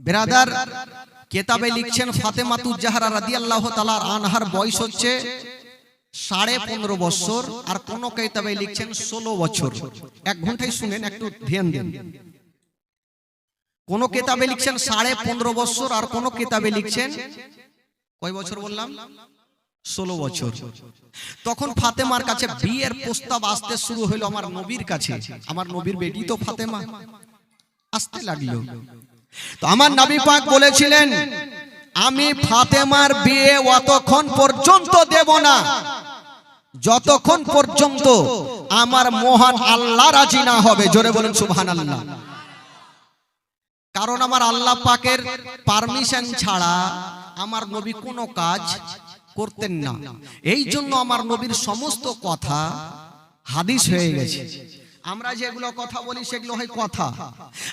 বেরাদার কেতাবে লিখছেন ফাতেমাতুজ জাহরা রাদিয়াল্লাহু তাআলার আনহার বয়স হচ্ছে সাড়ে পনেরো বছর আর কোন কেতাবে লিখছেন ষোলো বছর। এক ঘন্টায় শুনেন, একটু ধ্যান দেন। কোন কেতাবে লিখছেন সাড়ে পনেরো বছর আর কোন কেতাবে লিখছেন কয় বছর বললাম? ষোলো বছর। তখন ফাতেমার কাছে বিয়ের প্রস্তাব আসতে শুরু হলো আমার নবীর কাছে। আমার নবীর বেটি তো ফাতেমা। আসতে লাগল। তো আমার নবী পাক বলেছিলেন আমি ফাতেমার বিয়ে অতক্ষণ পর্যন্ত দেব না। যতক্ষণ পর্যন্ত আমার মহান আল্লাহ রাজি না হবে। জোরে বলেন সুবহান আল্লাহ কারণ আমার আল্লাহ পাকের পারমিশন ছাড়া আমার নবী কোনো কাজ করতেন না। এই জন্য আমার নবীর সমস্ত কথা হাদিস হয়ে গেছে। আমরা যেগুলো কথা বলি সেগুলো হয় কথা।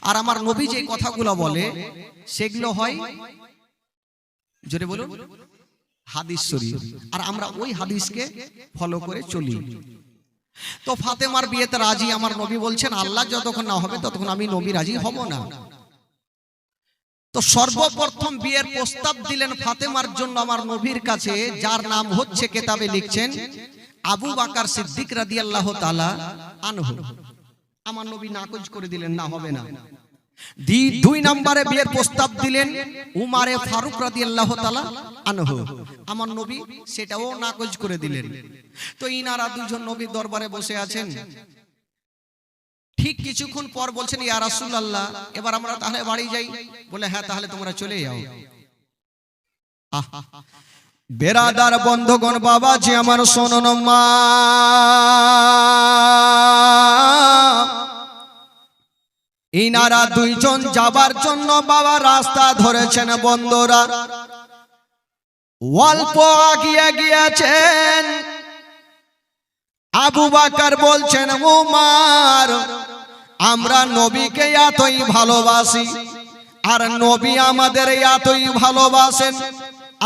আর আমার নবী যে কথাগুলো বলে সেগুলো হয় জোরে বলুন হাদিস শরীফ। আর আমরা ওই হাদিসকে ফলো করে চলি। তো ফাতেমার বিয়েতে রাজি আমার নবী বলছেন আল্লাহ যতক্ষণ না হবে ততক্ষণ আমি নবী রাজি হব না। তো সর্বপ্রথম বিয়ের প্রস্তাব দিলেন ফাতেমার জন্য আমার নবীর কাছে যার নাম হচ্ছে কেতাবে লিখছেন আবু বাকার সিদ্দিক রাদিয়াল্লাহু তালা আনহু। আমার নবী নাকচ করে দিলেন না হবে না। দি দুই নম্বরে বিয়ের প্রস্তাব দিলেন উমারে ফারুক রাদিয়াল্লাহু তাআলা আনহু। আমার নবী সেটাও নাকচ করে দিলেন। তো ইনারা দুজন নবীর দরবারে বসে আছেন। ঠিক কিছুক্ষণ পর বলছেন ইয়া রাসূলুল্লাহ এবার আমরা তাহলে বাড়ি যাই। বলে হ্যাঁ তাহলে তোমরা চলে যাও। আহ, বেরাদার বন্ধগণ বাবা যে আমার শোনন মা। ইনারা দুইজন যাবার জন্য বাবা রাস্তা ধরেছেন বন্ধরা। অল্প আগিয়ে গিয়েছেন। আবু বাকার বলছেন উমার আমরা নবীকে এতই ভালোবাসি, আর নবী আমাদের এতই ভালোবাসেন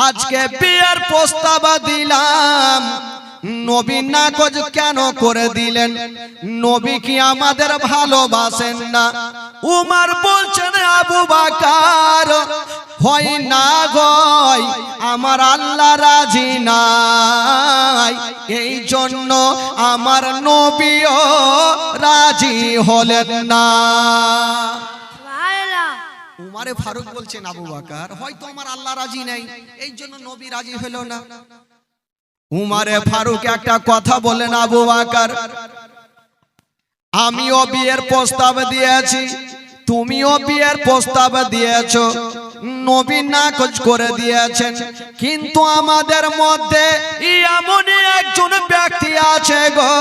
আজকে বিয়ের প্রস্তাব দিলাম। নবী নাকচ কেন করে দিলেন? নবী কি আমাদের ভালোবাসেন না? উমার বলছেন, আবু বাকার, হয় না গয় আমার আল্লাহ রাজি নাই। এই জন্য আমার নবীও রাজি হলেন না। উমারে ফারুক বলছেন, আবু বাকার, হয়তো আমার আল্লাহ রাজি নাই। এই জন্য নবী রাজি হলো না। উমারে ফারুক একটা কথা বলেন আবু বাকার, আমিও বিয়ের প্রস্তাব দিয়েছি। তুমিও বিয়ের প্রস্তাব দিয়েছ। নবী নাকচ করে দিয়েছেন। কিন্তু আমাদের মধ্যে এমনই একজন ব্যক্তি আছে গো।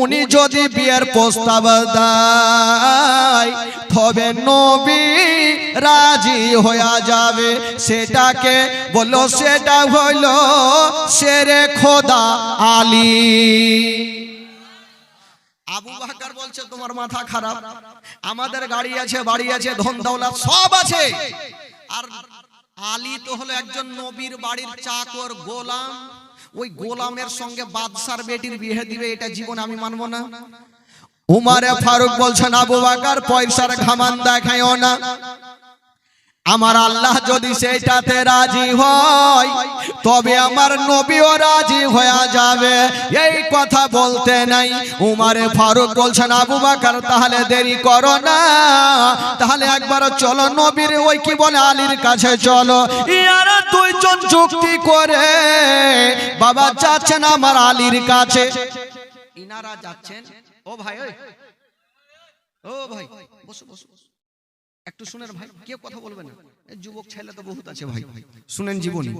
উনি যদি বিয়ের প্রস্তাব দেয়, তবে নবী রাজি হয়ে যাবে। সেটাকে বলল সেটা হইল সেরে খোদা আলী। আবু বাকার বলছে, তোমার মাথা খারাপ। আমাদের গাড়ি আছে বাড়ি আছে ধন দৌলত সব আছে। আর আলী তো হলো একজন নবীর বাড়ির চাকর গোলাম। ওই গোলামের সঙ্গে বাদশার বেটির বিয়ে দিবে এটা জীবন আমি মানবো না। উমারে ফারুক বলছেন আবু বাকার পয়সার ঘামান দেখায়ও না। আমার আল্লাহ যদি সেইটাতে রাজি হয়, তবে আমার নবীও রাজি হয়ে যাবে। এই কথা বলতে নাই। উমারে ফারুক বলছেন, আবু বাকার, তাহলে দেরি করো না। তাহলে একবার চলো নবীর ওই কি বলে, আলীর কাছে চলো। ইয়ারা দুইজন যুক্তি করে, বাবা যাচ্ছেন আমার আলীর কাছে। ইনারা যাচ্ছেন? ও ভাই ও ভাই বসো বসো। একটু শুনেন ভাই কেউ কথা বলবে না। যুবক ছেলে তো বহুত আছে ভাই। শুনেন জীবনী।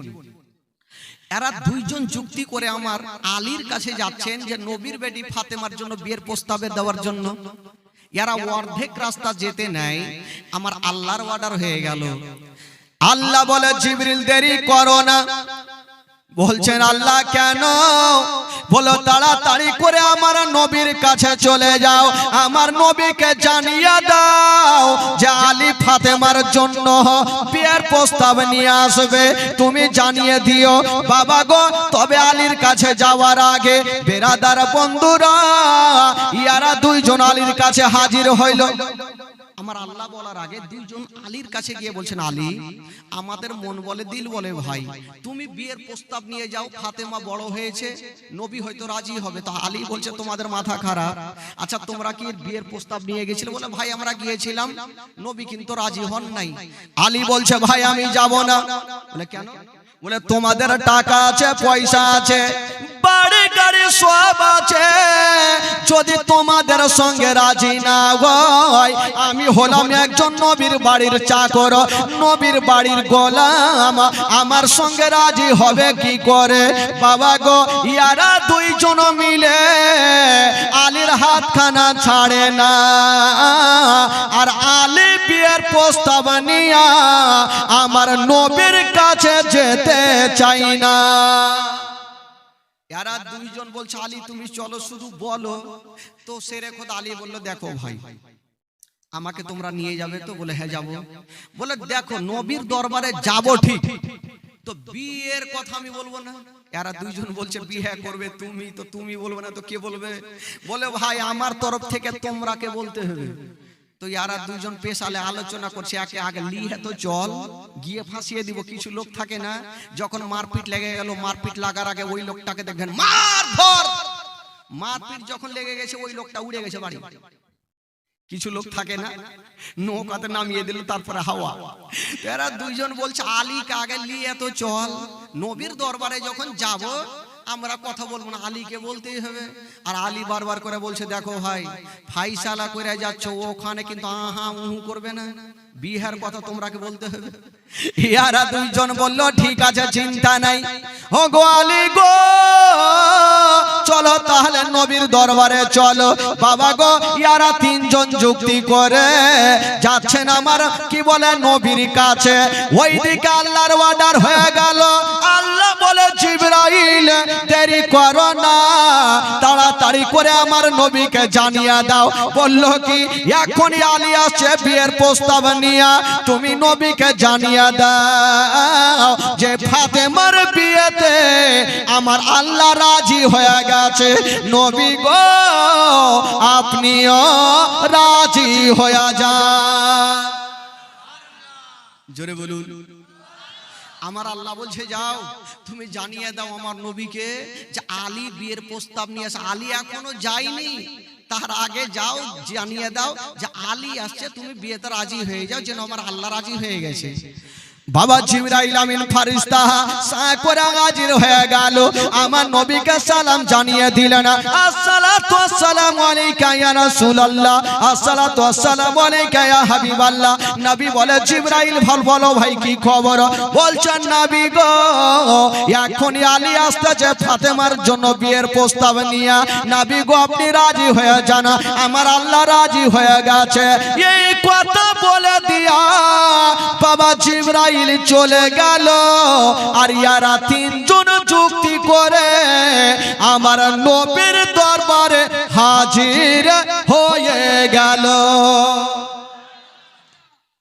এরা দুইজন যুক্তি করে আমার আলীর কাছে যাচ্ছেন যে নবীর বেটি ফাতেমার জন্য বিয়ের প্রস্তাবে দেওয়ার জন্য। এরা অর্ধেক রাস্তা যেতে নেয় আমার আল্লাহর অর্ডার হয়ে গেল। আল্লাহ বলে জিবরিল দেরি করো না। বলছেন আল্লাহ কেন? বলো তাড়াতাড়ি করে আমার নবীর কাছে চলে যাও। আমার নবীকে জানিয়ে দাও যে আলী ফাতেমার জন্য বিয়ের প্রস্তাব নিয়ে আসবে। তুমি জানিয়ে দিও, বাবা গো, তবে আলীর কাছে যাওয়ার আগে বেরাদার বন্ধুরা, ইয়ারা দুইজন আলীর কাছে হাজির হইল। আমার আল্লাহ বলার আগে দুইজন আলীর কাছে গিয়ে বলছেন, আলী, আমাদের মন বলে দিল বলে ভাই। তুমি বিয়ের প্রস্তাব নিয়ে যাও, ফাতেমা বড় হয়েছে, নবী হয়তো রাজি হবে। তো আলী বলছে, তোমাদের মাথা খারাপ। আচ্ছা তোমরা কি বিয়ের প্রস্তাব নিয়ে গেছিলে? বলে, ভাই, আমরা গিয়েছিলাম, নবী কিন্তু রাজি হন নাই। আলী বলছে, ভাই, আমি যাব না। বলে, কেন? বলে, তোমাদের টাকা আছে, পয়সা আছে। যদি তোমাদের সঙ্গে রাজি না হয়, আমি হলাম একজন নবীর বাড়ির চাকর, নবীর বাড়ির গোলাম। আমার সঙ্গে রাজি হবে কি করে? বাবা গো, ইয়ারা দুইজন মিলে আলীর হাতখানা ছাড়ে না। আর আলী বিয়ের প্রস্তাব নিয়া আমার নবীর কাছে যেতে চাই না। এরা দুইজন বলছে আলী তুমি চলো শুধু বলো তো সেরে খোদ আলী বলল দেখো ভাই আমাকে তোমরা নিয়ে যাবে তো বলে হ্যাঁ যাব? বলে দেখো নবীর দরবারে যাব ঠিক। তো বিয়ের কথা আমি বলব না। এরা দুইজন বলছে বিয়ে করবে তুমি? তো তুমি। বলবে না তো কে বলবে? বলে ভাই আমার তরফ থেকে তোমরা কে বলতে হবে। তো ইয়ারা দুজন পেশালে আলোচনা করছে, একে আগে লিহে তো চল গিয়ে ফাঁসিয়ে দিব, কিছু লোক থাকে না। যখন মারপিট লেগে গেল, মারপিট লাগার আগে ওই লোকটাকে দেখবেন, মার ধর! মারপিট যখন লেগে গেছে, ওই লোকটা উড়ে গেছে বাড়ি। কিছু লোক থাকে না, নৌকাতে নামিয়ে দিল, তারপরে হাওয়া। এরা দুইজন বলছে, আলীকে আগে নিয়ে তো চল, নবীর দরবারে যখন যাব আমরা কথা বলব না। আলীকে বলতেই হবে। আর আলী বারবার করে বলছে, দেখো ভাই, ফাইসালা করে যাচ্ছ, ওখানে কিন্তু আহা উহু করবে না। বিহার কথা তোমরাকে বলতে হবে। ইয়ারা দুইজন বলল, ঠিক আছে, চিন্তা নাই। ও গো আলী গো! চলো তাহলে নবীর দরবারে চলো। বাবা গো, ইয়ারা তিনজন যুক্তি করে যাচ্ছেন আমার, কি বলে, নবীর কাছে। ওইদিকে আল্লাহর অর্ডার হয়ে গেল। আল্লাহ বলে, জিবরাইল, দেরি করো না। তাড়াতাড়ি করে আমার নবীকে জানিয়ে দাও। বলল কি, এখনই আলী আসছে বিয়ের প্রস্তাব নিয়ে। তুমি নবীকে জানিয়ে দাও যে ফাতেমার বিয়েতে আমার আল্লাহ রাজি হয়ে গেছে। নবী গো, আপনিও রাজি হয়ে যান। জোরে বলুন। আমার আল্লাহ বলছে, যাও, তুমি জানিয়ে দাও আমার নবীকে যে আলী বিয়ের প্রস্তাব নিয়ে আসে। আলী এখনও যায়নি। তার আগে যাও, জানিয়ে দাও যে আলী আসছে, তুমি বিয়েতে রাজি হয়ে যাও, যেন আমার আল্লাহ রাজি হয়ে গেছে। বাবা জিবরাইল আমিন ফারিস্তা সা করে হাজির হয়ে গেল। আমার নবীকে সালাম জানিয়ে দিলেন, আসসালাতু আসসালামু আলাইকা ইয়া রাসূলুল্লাহ, আসসালাতু আসসালামু আলাইকা ইয়া হাবিবাল্লাহ। নবী বলে, জিবরাইল, ভালো বলো ভাই, কি খবর? বলছেন, নবী গো, এখনই আলী আসতেছে ফাতেমার জন্য বিয়ের প্রস্তাব নিয়ে। নবী গো, আপনি রাজি হয়ে যান, আমার আল্লাহ রাজি হয়ে গেছে। এই কথা বলে দিয়া বাবা জিবরাইল চলে গেল আর ইয়ারা তিনজন যুক্তি করে আমার নবীর দরবারে হাজির হয়ে গেল।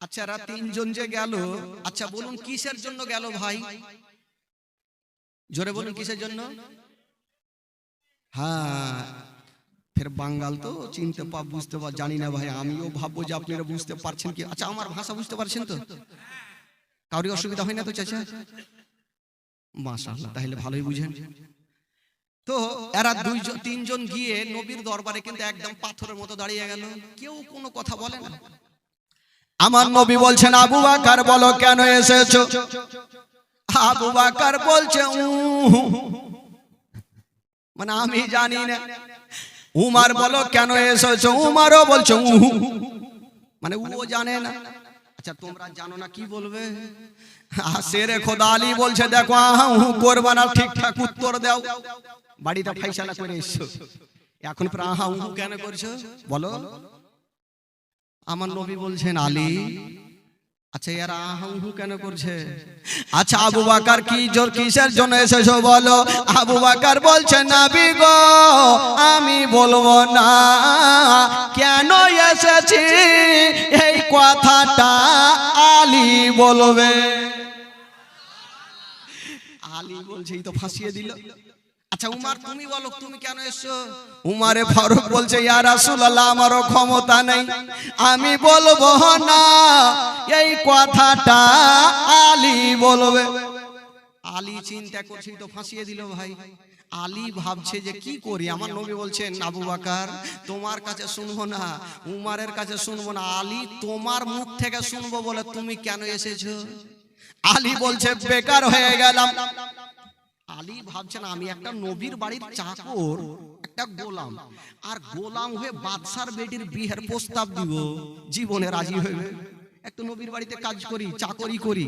আচ্ছা এরা তিনজন যে গেল আচ্ছা বলুন কিসের জন্য গেল ভাই? জোরে বলুন কিসের জন্য? হ্যাঁ ফের বাঙ্গাল তো চিনতে পা বুঝতে পার জানি না ভাই, আমিও ভাববো যে আপনারা বুঝতে পারছেন কি আচ্ছা আমার ভাষা বুঝতে পারছেন তো? কাউরি অসুবিধা হয় না তো, চাচা? মাশাআল্লাহ, তাহলে ভালোই বুঝেন। তো এরা দুইজন, তিনজন গিয়ে নবীর দরবারে কিন্তু একদম পাথরের মতো দাঁড়িয়ে গেল। কেউ কোনো কথা বলে না। আমার নবী বলছেন, আবু বাকার বলো, কেন এসেছ? আবু বাকার বলছে। মানে আমি জানি না। উমার বলো, কেন এসেছ? উমারও বলছে, উহু। মানে ও জানে না। আচ্ছা তোমরা জানো না কি বলবে? সেরে খোদা আলী বলছে, দেখো, আহা করবা না, ঠিকঠাক উত্তর দাও। বাড়িটা ফাইসালা করে এসছো। এখন পর, আহা কেন করছ? বলো। আমার নবী বলছেন, আলী আচ্ছা এরা আহা উহু কেন করছে? আচ্ছা আবু বাকার কি জোর কিসের জন্য এসেছ বলো? আবু বাকার বলছে নাবি গো আমি বলব না। কেন এসেছি? এই কথাটা আলী বলবে। আলী বলছে এই তো ফাঁসিয়ে দিল। আচ্ছা উমার তুমি বলো তুমি কেন এসছো? উমারে ফারুক বলছে ইয়া রাসূলুল্লাহ আমারও ক্ষমতা নেই। আমি বলব না এই কথাটা আলী বলবে। আলী চিন্তা করছি তো ফাঁসিয়ে দিল ভাই। আলী ভাবছে যে কি করি? আমার নবী বলছেন আবু বাকার তোমার কাছে শুনব না উমারের কাছে শুনব না। আলী তোমার মুখ থেকে শুনব বলে তুমি কেন এসেছ? আলী বলছে বেকার হয়ে গেলাম। আলী ভাবছেন আমি একটা নবীর বাড়ির চাকর, একটা গোলাম। আর গোলাম হয়ে বাদশার বেটির বিয়ের প্রস্তাব দিব, জীবনে রাজি হইবে। একটু নবীর বাড়িতে কাজ করি, চাকরি করি,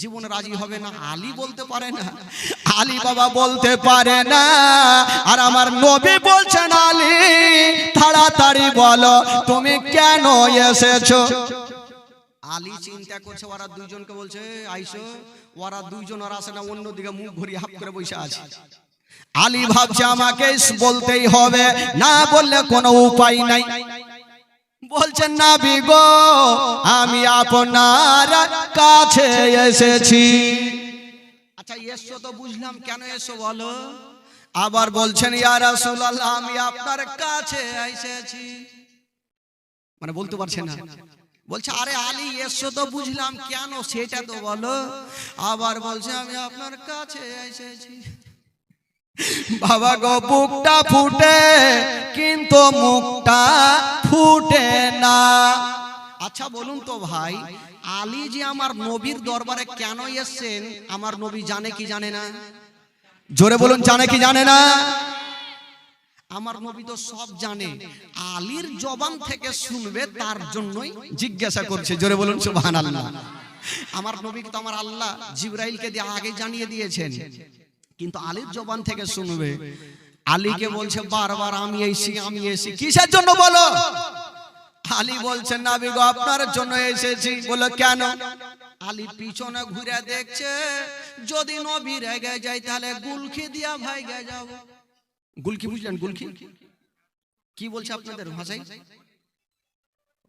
জীবনে রাজি হবে না। আলী বলতে পারে না। আলী বাবা বলতে পারে না। আর আমার নবী বলছেন, আলী, তাড়াতাড়ি বলো, তুমি কেন এসেছ? আলী চিন্তা করছে, ওরা দুইজনকে বলছে আইসো ওরা দুইজন ওরা আসে না অন্যদিকে মুখ ঘুরিয়ে হাফ করে বসে আছে। আলী ভাবছে আমাকে বলতেই হবে। না বললে কোনো উপায় নাই। বলছেন না বিগো আমি আপনার কাছে এসেছি। আচ্ছা এসো তো বুঝলাম কেন এসো বলো? আবার বলছেন ইয়া রাসূলুল্লাহ আমি আপনার কাছে এসেছি। মানে বলতে পারছেন না। বলছে, আরে আলী, এসো তো বুঝলাম কেন সেটা তো বলো। আবার বলছে, আমি আপনার কাছে এসেছি। বাবা গো, বুকটা ফুটে, কিন্তু মুখটা ফুটে না। আচ্ছা বলুন তো ভাই, আলী যে আমার নবীর দরবারে কেন এসছেন, আমার নবী জানে কি জানে না? জোরে বলুন, জানে কি জানে না? আমার নবী তো সব জানে। আলীর জবান থেকে শুনবে, তার জন্যই জিজ্ঞাসা করছে। জোরে বলুন, সুবহানাল্লাহ। আমার নবী তো আমার আল্লাহ জিব্রাইলকে দিয়ে আগে জানিয়ে দিয়েছেন। কিন্তু আলীর জবান থেকে শুনবে। আলীকে বলছে, বারবার আমি এসি আমি এসি কিসের জন্য বলো? আলী বলছেন নাবি গো, আপনার জন্য এসেছি। বলে, কেন? আলী পিছনে ঘুরে দেখছে, যদি নবী রেগে যায়, তাহলে গুলখি দিয়া ভাই গে যাব। গুলকি বুঝলেন, গুলকি? কি বলছে আপনাদের ভাষায়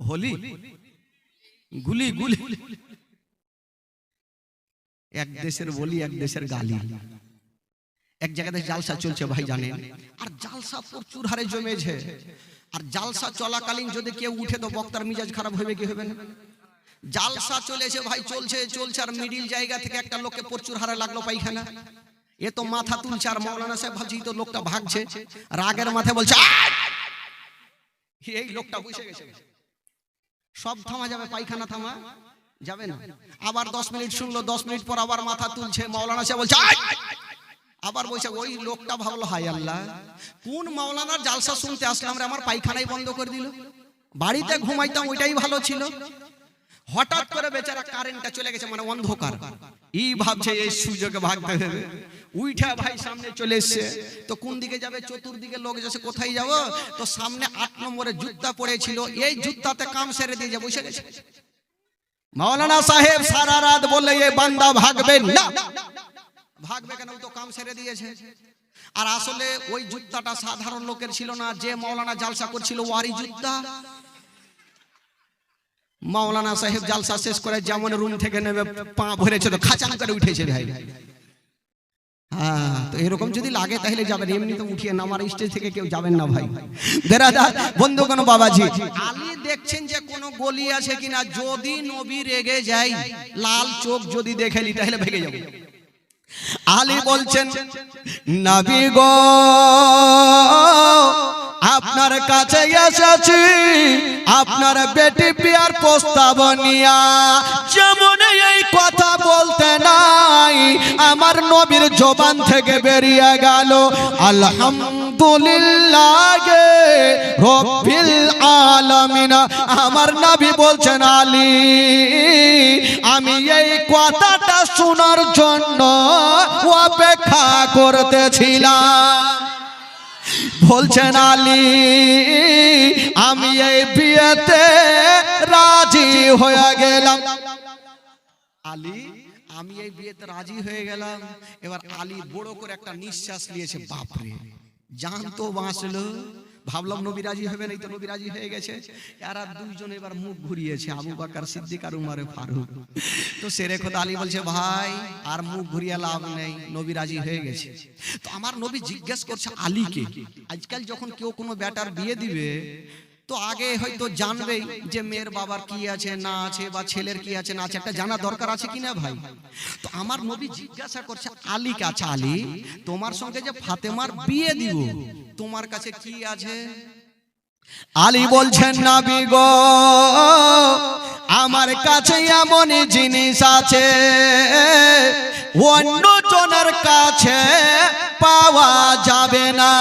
হোলি? গুলি গুলি। এক দেশের বলি, এক দেশের গালি। এক জায়গাতে জালসা চলছে ভাই জানেন। আর জালসা প্রচুর হারে জমেছে। আর জালসা চলাকালীন যদি কেউ উঠে তো বক্তার মিজাজ খারাপ হবে, কি হবে না? জালসা চলেছে ভাই, চলছে চলছে। আর মিডিল জায়গা থেকে একটা লোককে প্রচুর হারে লাগল পায়খানা। এ তো মাথা তুলছে আর মৌলানা সাহেব ভাবছি তো লোকটা ভাগছে। রাগের মাথায় বলছে এই লোকটা বসে গেছে। সব থামা যাবে পায়খানা থামা যাবে না। আবার দশ মিনিট শুনলো দশ মিনিট পর আবার মাথা তুলছে। মৌলানা সাহেব বলছে আবার বলছে ওই লোকটা ভাবলো হাই আল্লাহ কোন মাওলানার জালসা শুনতে আসলাম রে? আমার পায়খানাই বন্ধ করে দিল। বাড়িতে ঘুমাইতাম ওইটাই ভালো ছিল। হঠাৎ করে বেচারা কারেন্টটা চলে গেছে মানে অন্ধকার। ই ভাবছে, এই সুযোগে ভাগতে হবে। উইঠা ভাই সামনে চলে এসছে। তো কোন দিকে যাবে? চতুর্দিকে লোক যাচ্ছে, কোথায় যাব? তো সামনে আট নম্বরে জুতা পড়েছিল। এই জুতাতে কাম সেরে দিয়ে যাব বসে গেছে। মাওলানা সাহেব সারা রাত বললে এই বান্দা ভাগবে না। ভাগবে কেন? তো কাম সেরে দিয়েছে। আর আসলে ওই জুতাটা সাধারণ লোকের ছিল না। যে মাওলানা জালসা করছিল ওয়ারি জুত্তা মাওলানা সাহেব জালসা শেষ করে যেমন রুম থেকে নেবে পা ভরেছে তো খাচাং করে উঠেছে ভাই। হ্যাঁ এরকম যদি লাগে তাহলে যাবেন। এমনি তো উঠিয়ে নামার স্টেজ থেকে কেউ যাবেন না ভাই। বেরাদার বন্ধু কোনো বাবাজি, আলী দেখছেন যে কোনো গলি আছে কিনা? যদি নবী রেগে যায় লাল চোখ যদি দেখেলি তাহলে ভেগে যাবে। আলী বলছেন, নবী গো আপনার কাছে এসেছি, আপনার বেটি বিয়ার প্রস্তাব নিয়া। যেমন এই কথা বলতে নাই, আমার নবীর জবান থেকে বেরিয়ে গেল। আলহামদুলিল্লাহ, রব্বিল আলামিন। আমার নবী বলছেন, আলী, আমি এই কথাটা শোনার জন্য অপেক্ষা করতেছিলাম। বলছেন আলী, আমি এই বিয়েতে রাজি হয়ে গেলাম। আলী, আমি এই বিয়েতে রাজি হয়ে গেলাম। এবার আলী বড় করে একটা নিঃশ্বাস নিয়েছে, বাপরে, জান তো বাঁচলো। ভাবলাম নবী রাজি হবে না তো নবী রাজি হয়ে গেছে। এরা দুইজন এবার মুখ ঘুরিয়েছে, আবু বাকার সিদ্দিক আর উমারে ফারুক। তো সেরে খোদা আলী বলছে, ভাই, আর মুখ ঘুরিয়ে লাভ নেই, নবী রাজি হয়ে গেছে। তো আমার নবী জিজ্ঞেস করছে, আলীকে? আজকাল যখন কেউ কোনো ব্যাটার বিয়ে দিবে তো আগে হয়তো জানবেই যে মেয়ের বাবার কি আছে না আছে বা ছেলের কি আছে না আছে। একটা জানা দরকার আছে কিনা ভাই? তো আমার নবী জিজ্ঞাসা করছে আলী কাছে আলী তোমার সঙ্গে যে ফাতেমার বিয়ে দিব তোমার কাছে কি আছে? আলী বলছেন নাবি গো আমার কাছে এমন জিনিস আছে অন্য জনের কাছে পাওয়া যাবে না।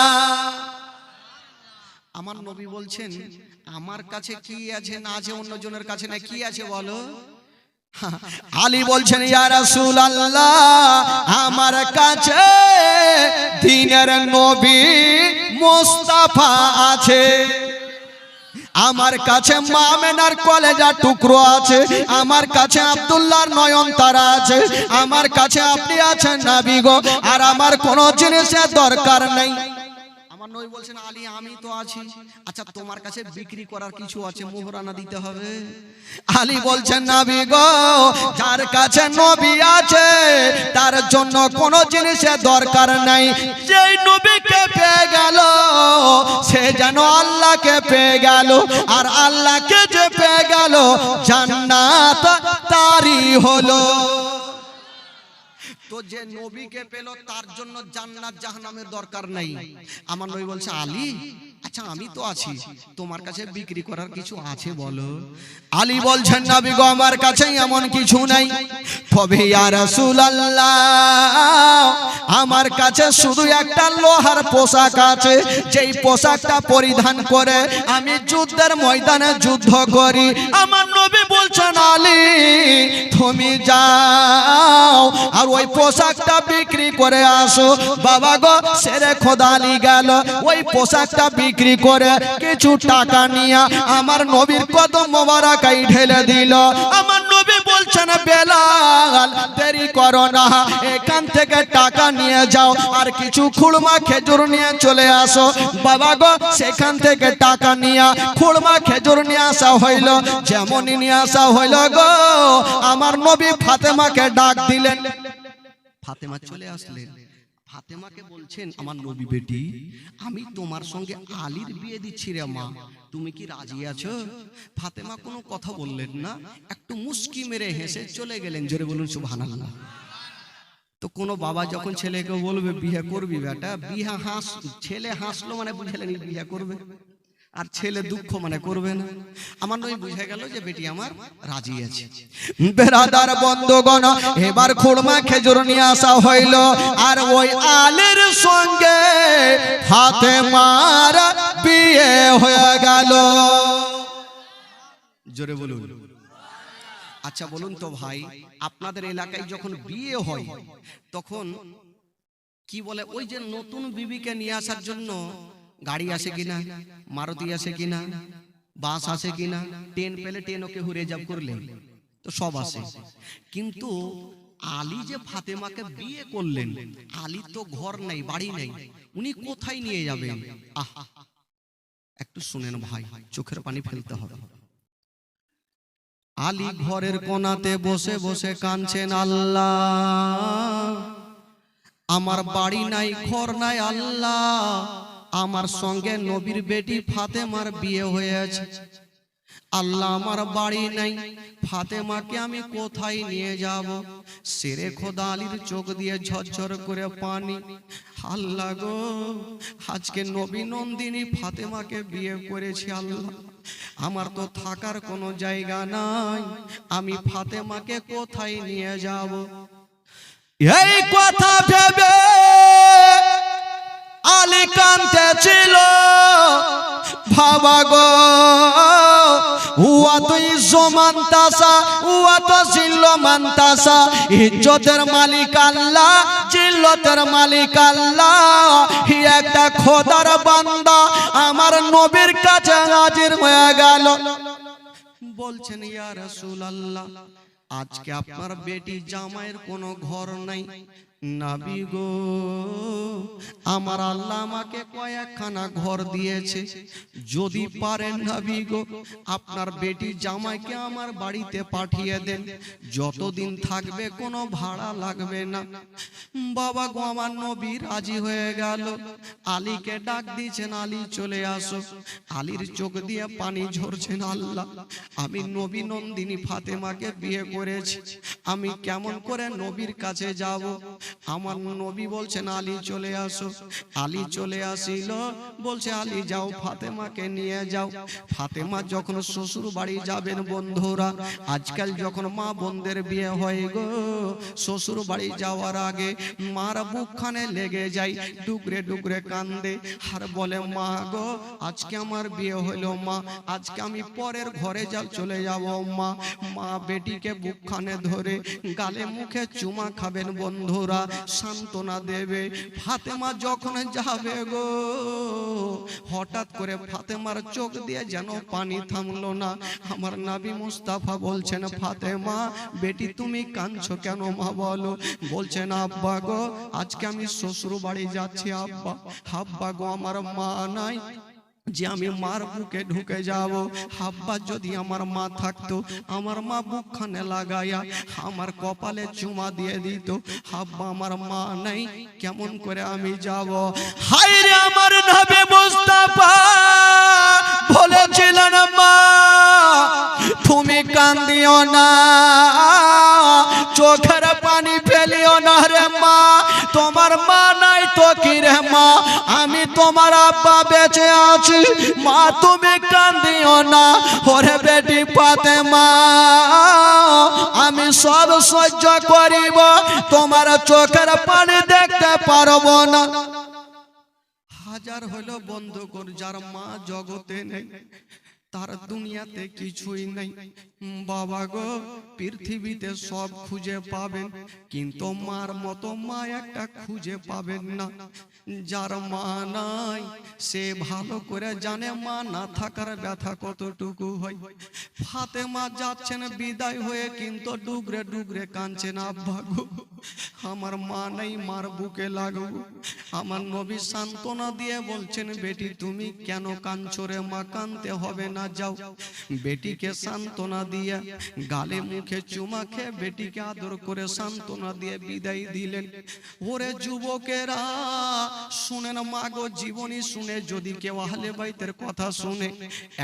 আমার নবী বলছেন আমার কাছে কি আছে? না আছে? অন্য জনের কাছে না কি আছে বলো। আলী বলছেন ইয়া রাসূলুল্লাহ আমার কাছে দিনের নবী মুস্তাফা আছে। আমার কাছে মামেনার কলেজা টুকরো আছে। আমার কাছে আব্দুল্লাহর নয়ন তারা আছে। আমার কাছে আপনি আছেন নাবি গো। আর আমার কোনো জিনিসের দরকার নেই। আমার নবী বলছেন, আলী, আমি তো আছি। আচ্ছা তোমার কাছে বিক্রি করার কিছু আছে, মোহরানা দিতে হবে? আলী বলছেন, নবী গো, যার কাছে নবী আছে, তার জন্য কোনো জিনিসের দরকার নাই। যেই নবীকে পেয়ে গেল, সে যেন আল্লাহকে পেয়ে গেল। আর আল্লাহকে যে পেয়ে গেল, জান্নাত তারই হলো। তো যে নবীকে পেল তার জন্য জান্নাত জাহান্নামের দরকার নাই। আমার নবী বলছে আলী আচ্ছা আমি তো আছি। তোমার কাছে বিক্রি করার কিছু আছে বলো। আলী বলছেন নবী গো আমার কাছে এমন কিছু নাই। তবে আমার কাছে শুধু একটা লোহার পোশাক আছে। যেই পোশাকটা পরিধান করে আমি যুদ্ধের ময়দানে যুদ্ধ করি। আমার নবী বলছেন আলী তুমি যাও আর ওই পোশাকটা বিক্রি করে আসো। বাবা গো সেরে খোদালি গেল। ওই পোশাকটা বিক্রি করে কিছু টাকা নিয়ে আমার নবীর কদম মোবারকাই ঢেলে দিল। আমার নবী বলছেন, বেলাল, দেরি করো না, এখান থেকে টাকা নিয়ে যাও, আর কিছু খুড়মা খেজুর নিয়ে চলে আসো। বাবা গো, সেখান থেকে টাকা নিয়ে খুড়মা খেজুর নিয়ে আসা হইল, যেমনই নিয়ে আসা হইল গো। আমার নবী ফাতেমাকে ডাক দিলেন। ফাতেমা চলে আসলেন। ফাতেমাকে বলছেন আমার নবী বেটি আমি তোমার সঙ্গে আলীর বিয়ে দিচ্ছি রে মা। তুমি কি রাজি আছো? ফাতেমা কোনো কথা বললেন না একটু মুস্কি মেরে হেসে চলে গেলেন। জোরে বলুন সুবহানাল্লাহ। তো কোনো বাবা যখন ছেলেকে বলবে বিয়ে করবি বেটা বিয়ে হাস ছেলে হাসলো মানে বুঝলেন বিয়ে করবে। আর ছেলে দুঃখ মানে করবে না। আমার নয় বুঝে গেল যে বেটি আমার রাজি আছে। বেরাদার বন্ধগণ এবার খুড়মা খেজুর নিয়ে আসা হইল। আর ওই আলের সঙ্গে হাতে মার বিয়ে হয়ে গেল। জোরে বলুন। আচ্ছা বলুন তো ভাই আপনাদের এলাকায় যখন বিয়ে হয় তখন কি বলে ওই যে নতুন বিবিকে নিয়ে আসার জন্য গাড়ি আসে কিনা মারুতি আসে কিনা বাস আসে কিনা ট্রেন পেলে ট্রেন ওকে হুরে যাব করলে তো সব আসে। কিন্তু আলী যে ফাতেমাকে বিয়ে করলেন আলী তো ঘর নাই বাড়ি নেই। উনি কোথায় নিয়ে যাবেন? আহ একটু শুনেন ভাই চোখের পানি ফেলতে হবে। আলী ঘরের কোনাতে বসে বসে কাঁদছেন আল্লাহ। আমার বাড়ি নাই ঘর নাই আল্লাহ। আমার সঙ্গে নবীর বেটি ফাতেমার বিয়ে হয়েছে। আল্লাহ আমার বাড়ি নাই। ফাতেমাকে আমি কোথায় নিয়ে যাব? সেরে খোদা আলীর চোখ দিয়ে ঝরঝর করে পানি। আল্লাহ গো, আজকে নবী নন্দিনী ফাতেমাকে বিয়ে করেছি আল্লাহ। আমার তো থাকার কোনো জায়গা নাই। আমি ফাতেমাকে কোথায় নিয়ে যাব? এই কথা ভেবে আলী কান্তে ছিল। ভাবা গো উয়া তো ইজ্জো মানতাসা উয়া তো জিল্ল মানতাসা। ইজ্জতের মালিক আল্লাহ, জিল্লতের মালিক আল্লাহ। একটা খোদার বান্দা, আমার নবীর কাছে হাজির হয়ে গেল। বলছেন, ইয়া আজকে আপনার বেটি জামাইয়ের কোনো ঘর নাই। নাবি গো আমার আল্লাহ আমাকে কয়েকখানা ঘর দিয়েছে। যদি পারেন নাবি গো আপনার বেটি জামাইকে আমার বাড়িতে পাঠিয়ে দেন। যতদিন থাকবে কোনো ভাড়া লাগবে না। বাবা গো আমার নবী রাজি হয়ে গেল। আলীকে ডাক দিয়েছেন আলী চলে আসো। আলীর চোখ দিয়ে পানি ঝরছেন আল্লাহ। আমি নবী নন্দিনী ফাতেমাকে বিয়ে করেছি। আমি কেমন করে নবীর কাছে যাব? আমার নবী বলছেন আলী চলে আসো। আলী চলে আসিল বলছে আলী যাও ফাতেমাকে নিয়ে যাও। ফাতেমা যখন শ্বশুর বাড়ি যাবেন বন্ধুরা আজকাল যখন মা বোনদের বিয়ে হয় গো শ্বশুর বাড়ি যাওয়ার আগে মার বুকখানে লেগে যায় ডুগরে ডুগরে কান্দে। আর বলে মা গো আজকে আমার বিয়ে হলো মা আজকে আমি পরের ঘরে যা চলে যাব মা। মা বেটিকে বুকখানে ধরে গালে মুখে চুমা খাবেন বন্ধুরা সান্ত্বনা দেবে। ফাতেমা যখন যাবে গো, হঠাৎ করে ফাতেমার চোখ দিয়ে যেন পানি থামলো না। আমার নাবি মুস্তাফা বলছেন, ফাতেমা, বেটি তুমি কাঁদছো কেন মা বলো? বলছেন, আব্বা গো, আজকে আমি শ্বশুর বাড়ি যাচ্ছি, আব্বা। আব্বা গো, আমার মা নাই। যে আমি মার বুকে ঢুকে যাব। হাব্বা যদি আমার মা থাকতো, আমার মা বুকখানে লাগাইয়া আমার কপালে চুমা দিয়ে দিত। হাব্বা আমার মা নাই, কেমন করে আমি যাব? হাই রে আমার নবী মুস্তাফা, বলেছিলেন মা, তুমি কান্দিও না, চোখের পানি ফেলিও না। মা, তুমি কান্দিও না। ওরে বেটি পাতে মা আমি সব সহ্য করিব, তোমার চোখের পানি দেখতে পারব না। হাজার হলো বন্ধু কর যার মা জগতে নেই। তার দুনিয়াতে কিছুই নেই। বাবা গো, পৃথিবীতে সব খুঁজে পাবেন, কিন্তু মার মতো মা একটা খুঁজে পাবেন না। যার মা নাই, সে ভালো করে জানে মা না থাকার ব্যথা কতটুকু হয়। ফাতেমা যাচ্ছেন বিদায় হয়ে, কিন্তু ডুগরে ডুগরে কাঁদছেন, আব্বা গো, আমার মা নেই, মার বুকে লাগো আমার নবী সান্ত্বনা দিয়ে বলছেন, বেটি, তুমি কেন কাঁদছো রে মা? কানতে হবে না। যাও। বেটিকে সান্ত্বনা দিয়ে গালে মুখে চুমা খেয়ে বেটিকে আদর করে সান্ত্বনা দিয়ে বিদায় দিলেন। ওরে যুবকেরা, শুনেন মাগো জীবনী শুনে যদি কেউ আহলে বাইতের কথা শুনে,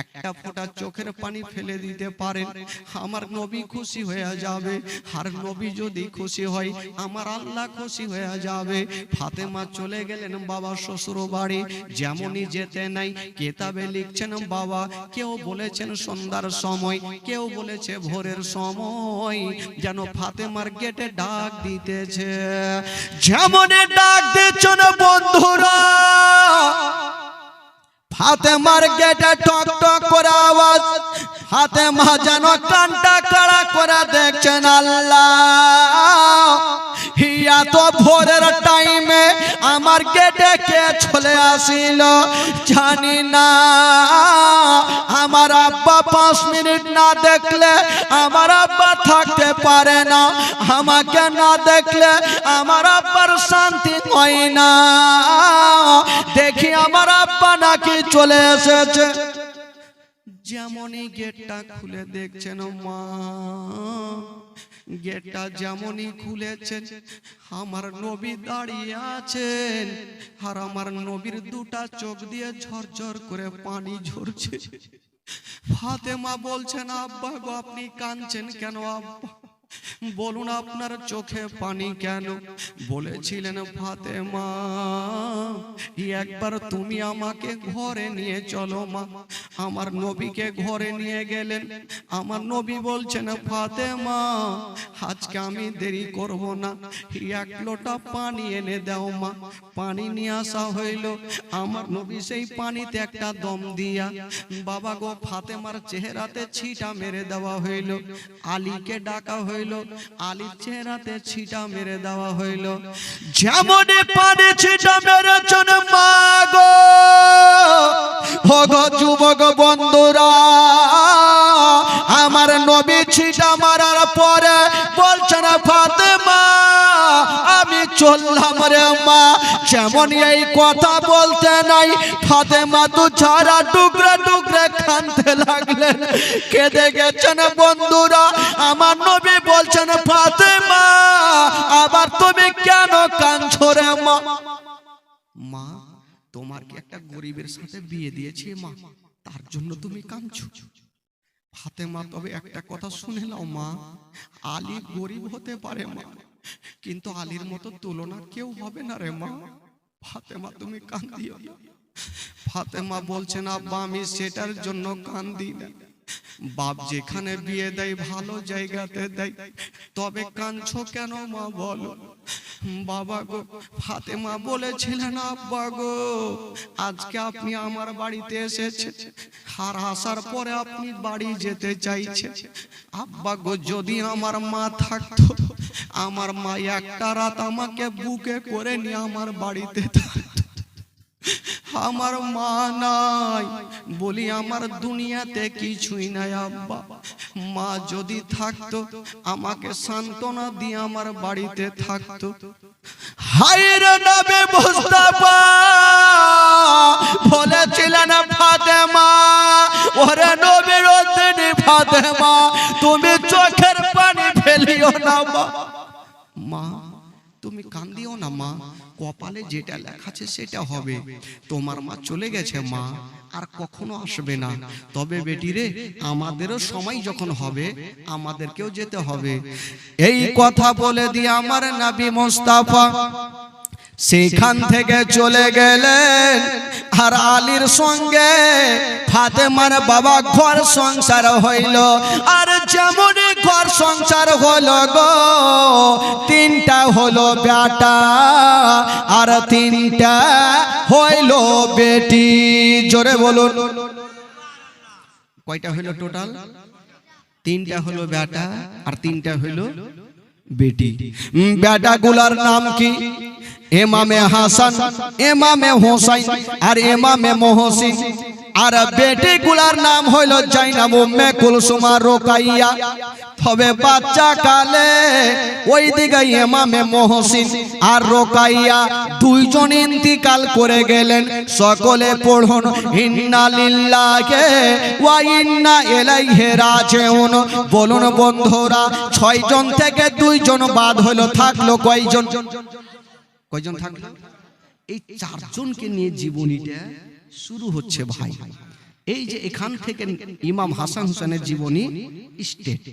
একটা ফোঁটা চোখের পানি ফেলে দিতে পারেন আমার নবী খুশি হয়ে যাবে। আর নবী যদি খুশি হয়, আমার আল্লাহ খুশি হয়ে যাবে। ফাতেমা চলে গেলেন বাবা শ্বশুর বাড়ি যেমনই যেতে নাই, কেতাবে লিখছেন বাবা, কেউ বলেছেন সন্ধ্যার সময় কেউ বলেছে ভোরের সময় যেন ফাতেমার গেটে ডাক দিতেছে। যেমন ডাক দিচ্ছেন বন্ধুরা ফাতেমার গেটে টক টক করে আওয়াজ ফাতেমা যেন কানটা কাড়া করে দেখছেন আল্লাহ। হিয়া তো ভোরের টাইমে আমার গেটে কে চলে আসিল? জানি না। আমার আব্বা পাঁচ মিনিট না দেখলে আমার আব্বা থাকতে পারে না। আমাকে না দেখলে আমার আব্বার শান্তি হয় না। দেখি আমার আব্বা নাকি চলে এসেছে। যেমনই গেটটা খুলে দেখছেন মা। গেটটা যেমনই খুলেছেন, আমার নবী দাঁড়িয়ে আছেন আর আমার নবীর দুটা চোখ দিয়ে ঝরঝর করে পানি ঝরছে। ফাতেমা বলছেন, আব্বা গো, আপনি কাঁদছেন কেন, আব্বা? বলুন আপনার চোখে পানি কেন? বলেছিলেন ফাতেমা, একবার তুমি আমাকে ঘরে নিয়ে চলো মা। আমার নবীকে ঘরে নিয়ে গেলেন। আমার নবী বলছেন, ফাতেমা, আজকে আমি দেরি করব না। এক লোটা পানি এনে দাও মা। পানি নিয়ে আসা হইল। আমার নবী সেই পানিতে একটা দম দিয়া বাবা গো ফাতেমার চেহারাতে ছিটা মেরে দেওয়া হইল। আলীকে ডাকা হইল আলীর চেহারাতে ছিটা মেরে দেওয়া হইল। যেমন পানি ছিটা মেরেছেন মা গো। ভগ যুবক বন্ধুরা, আমার নবী ছিটা মারার পরে বলছেন, ফাতেমা, আমি চললাম রে মা যেমন এই কথা বলতে নাই, ফাতেমা তো ছাড়া টুকরা টুকরা কানতে লাগলেন। কেঁদে গেছেন বন্ধুরা, আমার নবী বলছেন, ফাতেমা, আবার তুমি কেন কাঁদছো রে মা? মা, তোমার কি একটা গরিবের সাথে বিয়ে দিয়েছে মা? তার জন্য তুমি কাঁদছো। ফাতেমা, তবে একটা কথা শুনে নাও মা, আলী গরিব হতে পারে মা। কিন্তু আলীর মতো তুলনা কেউ হবে না রে মা। ফাতেমা তুমি কান্দিও। না। ফাতেমা বলছেন আব্বা আমি সেটার জন্য কান্দি না। বাপ যেখানে বিয়ে দেয় ভালো জায়গাতে দেয়। তবে কাঁদছো কেন মা বলো? বাবা গো ফাতেমা বলেছিলেন আব্বা গো আজকে আপনি আমার বাড়িতে এসেছেন। আর আসার পরে আপনি বাড়ি যেতে চাইছে আব্বা গো যদি আমার মা থাকতো আমার মা একটা রাত আমাকে বুকে করে নিয়ে আমার বাড়িতে থাকতো। আমার মা নাই। বলি, আমার দুনিয়াতে কিছুই নাই আব্বা। মা যদি থাকতো, আমাকে সান্ত্বনা দিয়ে আমার বাড়িতে থাকতো। হাইর নবে মুস্তাফা! বলেছিলেন, ফাতেমা, ওরে নবীর ফাতেমা, তুমি চোখের পানি ফেলিও না মা। মা, তুমি কান্দিও না মা। কপালে যেটা লেখা আছে সেটা হবে। তোমার মা চলে গেছে মা আর কখনো আসবে না। তবে বেটি রে আমাদেরও সময় যখন হবে আমাদেরকেও যেতে হবে। এই কথা বলে দিয়ে আমার নাবি মোস্তাফা। সেখান থেকে চলে গেলেন আর আলীর সঙ্গে ফাতেমার বাবা ঘর সংসার হইল। আর যেমন ঘর সংসার হলো গো, তিনটা হলো বেটা আর তিনটা হইল বেটি। জোরে বলুন। কয়টা হইল টোটাল তিনটা হলো বেটা আর তিনটা হইল বেটি। উম, বেটা গুলার নাম কি? এমামে হাসান এমামে হোসাইন আর এমামে মহসিন। আর বেটি গুলার নাম হইল জাইনাব উম্মে কুলসুমা রোকাইয়া। তবে বাচ্চা কালে ওই দিকে এমামে মহসিন আর রোকাইয়া দুইজন ইন্তিকাল করে গেলেন। সকলে পড়ুন ইন্না লিল্লাহে ওয়া ইন্না ইলাইহি রাজিউন। বলুন বন্ধুরা ছয়জন থেকে দুইজন বাদ হলো থাকল কয়জন? কয়জন থাকল? এই চারজনকে নিয়ে জীবনীটা শুরু হচ্ছে ভাই। এই যে এখান থেকে ইমাম হাসান হোসেনের জীবনী স্টেট।